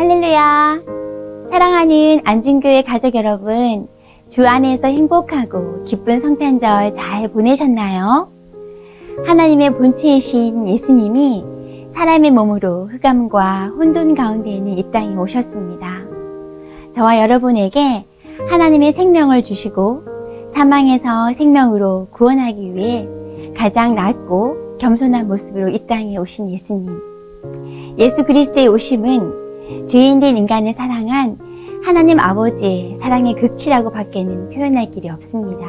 할렐루야. 사랑하는 안중교회 가족 여러분, 주 안에서 행복하고 기쁜 성탄절 잘 보내셨나요? 하나님의 본체이신 예수님이 사람의 몸으로 흑암과 혼돈 가운데 있는 이 땅에 오셨습니다. 저와 여러분에게 하나님의 생명을 주시고 사망에서 생명으로 구원하기 위해 가장 낮고 겸손한 모습으로 이 땅에 오신 예수님. 예수 그리스도의 오심은 죄인된 인간을 사랑한 하나님 아버지의 사랑의 극치라고 밖에는 표현할 길이 없습니다.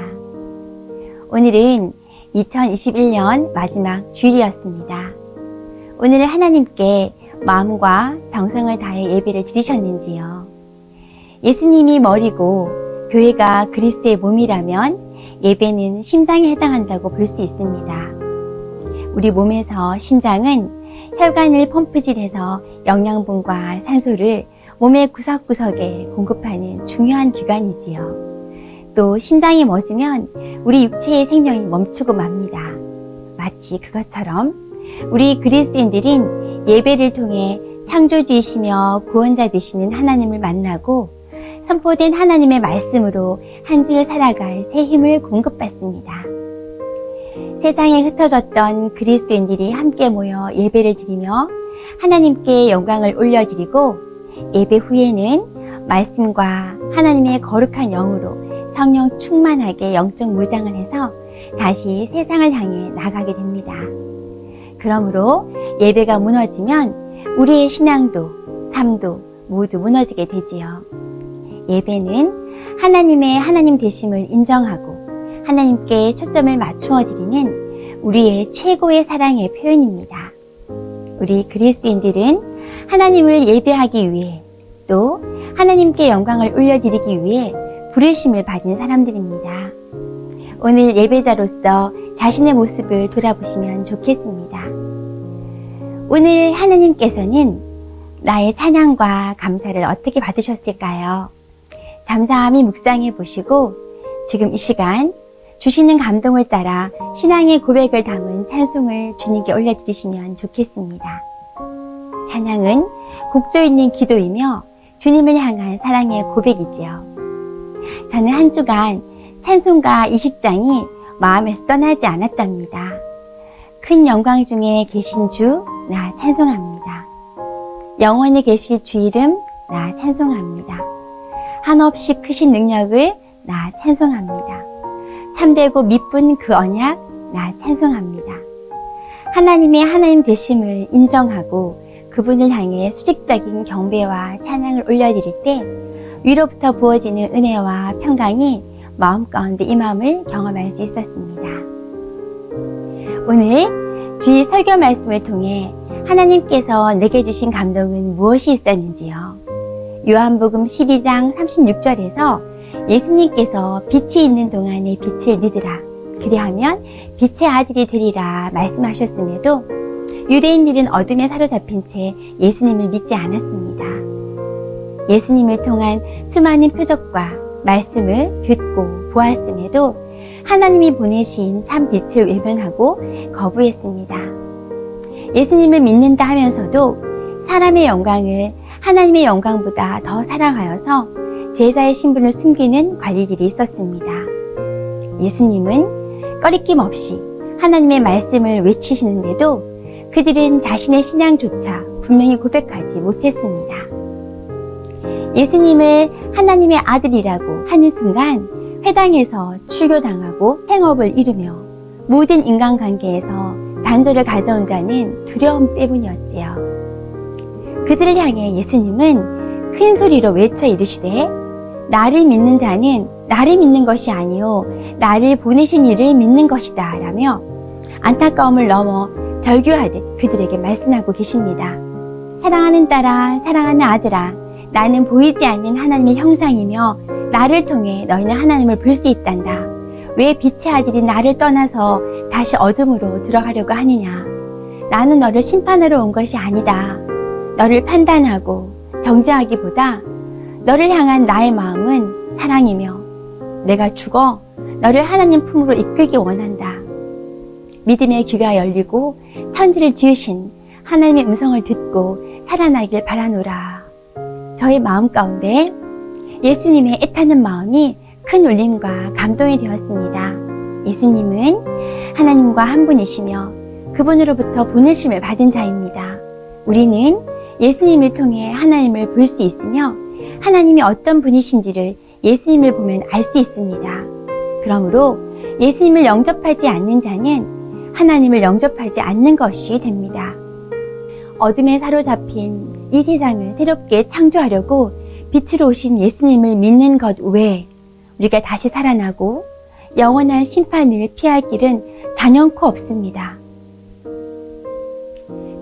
오늘은 2021년 마지막 주일이었습니다. 오늘 하나님께 마음과 정성을 다해 예배를 드리셨는지요? 예수님이 머리고 교회가 그리스도의 몸이라면 예배는 심장에 해당한다고 볼 수 있습니다. 우리 몸에서 심장은 혈관을 펌프질해서 영양분과 산소를 몸의 구석구석에 공급하는 중요한 기관이지요. 또 심장이 멎으면 우리 육체의 생명이 멈추고 맙니다. 마치 그것처럼 우리 그리스도인들인 예배를 통해 창조주이시며 구원자 되시는 하나님을 만나고 선포된 하나님의 말씀으로 한 주를 살아갈 새 힘을 공급받습니다. 세상에 흩어졌던 그리스도인들이 함께 모여 예배를 드리며 하나님께 영광을 올려드리고 예배 후에는 말씀과 하나님의 거룩한 영으로 성령 충만하게 영적 무장을 해서 다시 세상을 향해 나가게 됩니다. 그러므로 예배가 무너지면 우리의 신앙도 삶도 모두 무너지게 되지요. 예배는 하나님의 하나님 되심을 인정하고 하나님께 초점을 맞추어 드리는 우리의 최고의 사랑의 표현입니다. 우리 그리스도인들은 하나님을 예배하기 위해 또 하나님께 영광을 올려드리기 위해 부르심을 받은 사람들입니다. 오늘 예배자로서 자신의 모습을 돌아보시면 좋겠습니다. 오늘 하나님께서는 나의 찬양과 감사를 어떻게 받으셨을까요? 잠잠히 묵상해 보시고 지금 이 시간 주시는 감동을 따라 신앙의 고백을 담은 찬송을 주님께 올려드리시면 좋겠습니다. 찬양은 곡조 있는 기도이며 주님을 향한 사랑의 고백이지요. 저는 한 주간 찬송가 20장이 마음에서 떠나지 않았답니다. 큰 영광 중에 계신 주, 나 찬송합니다. 영원히 계실 주 이름, 나 찬송합니다. 한없이 크신 능력을 나 찬송합니다. 참되고 미쁜 그 언약, 나 찬송합니다. 하나님의 하나님 되심을 인정하고 그분을 향해 수직적인 경배와 찬양을 올려드릴 때 위로부터 부어지는 은혜와 평강이 마음 가운데 임함을 경험할 수 있었습니다. 오늘 주의 설교 말씀을 통해 하나님께서 내게 주신 감동은 무엇이 있었는지요? 요한복음 12장 36절에서 예수님께서 빛이 있는 동안에 빛을 믿으라. 그리하면 빛의 아들이 되리라 말씀하셨음에도 유대인들은 어둠에 사로잡힌 채 예수님을 믿지 않았습니다. 예수님을 통한 수많은 표적과 말씀을 듣고 보았음에도 하나님이 보내신 참 빛을 외면하고 거부했습니다. 예수님을 믿는다 하면서도 사람의 영광을 하나님의 영광보다 더 사랑하여서 제자의 신분을 숨기는 관리들이 있었습니다. 예수님은 꺼리낌 없이 하나님의 말씀을 외치시는데도 그들은 자신의 신앙조차 분명히 고백하지 못했습니다. 예수님을 하나님의 아들이라고 하는 순간 회당에서 출교당하고 행업을 잃으며 모든 인간관계에서 단절을 가져온다는 두려움 때문이었지요. 그들을 향해 예수님은 큰 소리로 외쳐 이르시되 나를 믿는 자는 나를 믿는 것이 아니요 나를 보내신 이를 믿는 것이다 라며 안타까움을 넘어 절규하듯 그들에게 말씀하고 계십니다. 사랑하는 딸아 사랑하는 아들아 나는 보이지 않는 하나님의 형상이며 나를 통해 너희는 하나님을 볼 수 있단다. 왜 빛의 아들이 나를 떠나서 다시 어둠으로 들어가려고 하느냐? 나는 너를 심판하러 온 것이 아니다. 너를 판단하고 정죄하기보다 너를 향한 나의 마음은 사랑이며 내가 죽어 너를 하나님 품으로 이끌기 원한다. 믿음의 귀가 열리고 천지를 지으신 하나님의 음성을 듣고 살아나길 바라노라. 저의 마음 가운데 예수님의 애타는 마음이 큰 울림과 감동이 되었습니다. 예수님은 하나님과 한 분이시며 그분으로부터 보내심을 받은 자입니다. 우리는 예수님을 통해 하나님을 볼 수 있으며 하나님이 어떤 분이신지를 예수님을 보면 알 수 있습니다. 그러므로 예수님을 영접하지 않는 자는 하나님을 영접하지 않는 것이 됩니다. 어둠에 사로잡힌 이 세상을 새롭게 창조하려고 빛으로 오신 예수님을 믿는 것 외에 우리가 다시 살아나고 영원한 심판을 피할 길은 단연코 없습니다.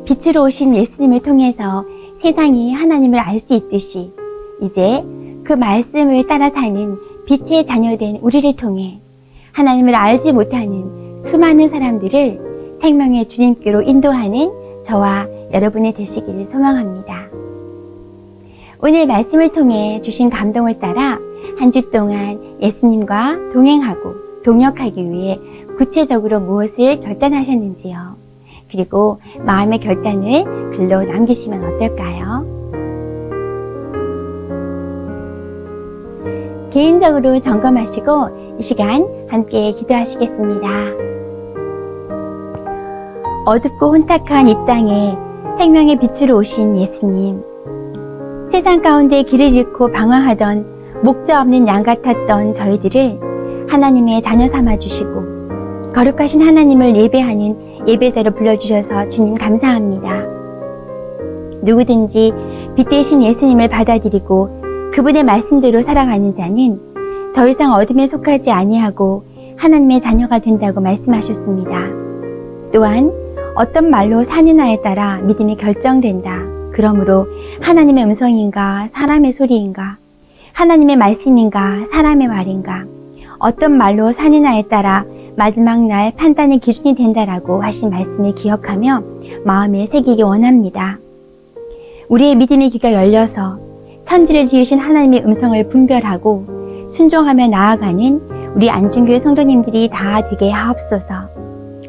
빛으로 오신 예수님을 통해서 세상이 하나님을 알 수 있듯이 이제 그 말씀을 따라 사는 빛의 자녀된 우리를 통해 하나님을 알지 못하는 수많은 사람들을 생명의 주님께로 인도하는 저와 여러분이 되시기를 소망합니다. 오늘 말씀을 통해 주신 감동을 따라 한 주 동안 예수님과 동행하고 동역하기 위해 구체적으로 무엇을 결단하셨는지요. 그리고 마음의 결단을 글로 남기시면 어떨까요? 개인적으로 점검하시고 이 시간 함께 기도하시겠습니다. 어둡고 혼탁한 이 땅에 생명의 빛으로 오신 예수님. 세상 가운데 길을 잃고 방황하던 목자 없는 양 같았던 저희들을 하나님의 자녀 삼아 주시고 거룩하신 하나님을 예배하는 예배자로 불러주셔서 주님 감사합니다. 누구든지 빛 대신 예수님을 받아들이고 그분의 말씀대로 살아가는 자는 더 이상 어둠에 속하지 아니하고 하나님의 자녀가 된다고 말씀하셨습니다. 또한 어떤 말로 사느냐에 따라 믿음이 결정된다. 그러므로 하나님의 음성인가 사람의 소리인가 하나님의 말씀인가 사람의 말인가 어떤 말로 사느냐에 따라 마지막 날 판단의 기준이 된다라고 하신 말씀을 기억하며 마음에 새기기 원합니다. 우리의 믿음의 귀가 열려서 천지를 지으신 하나님의 음성을 분별하고 순종하며 나아가는 우리 안중교회 성도님들이 다 되게 하옵소서.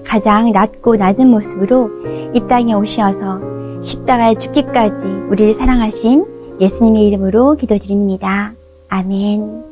가장 낮고 낮은 모습으로 이 땅에 오셔서 십자가에 죽기까지 우리를 사랑하신 예수님의 이름으로 기도드립니다. 아멘.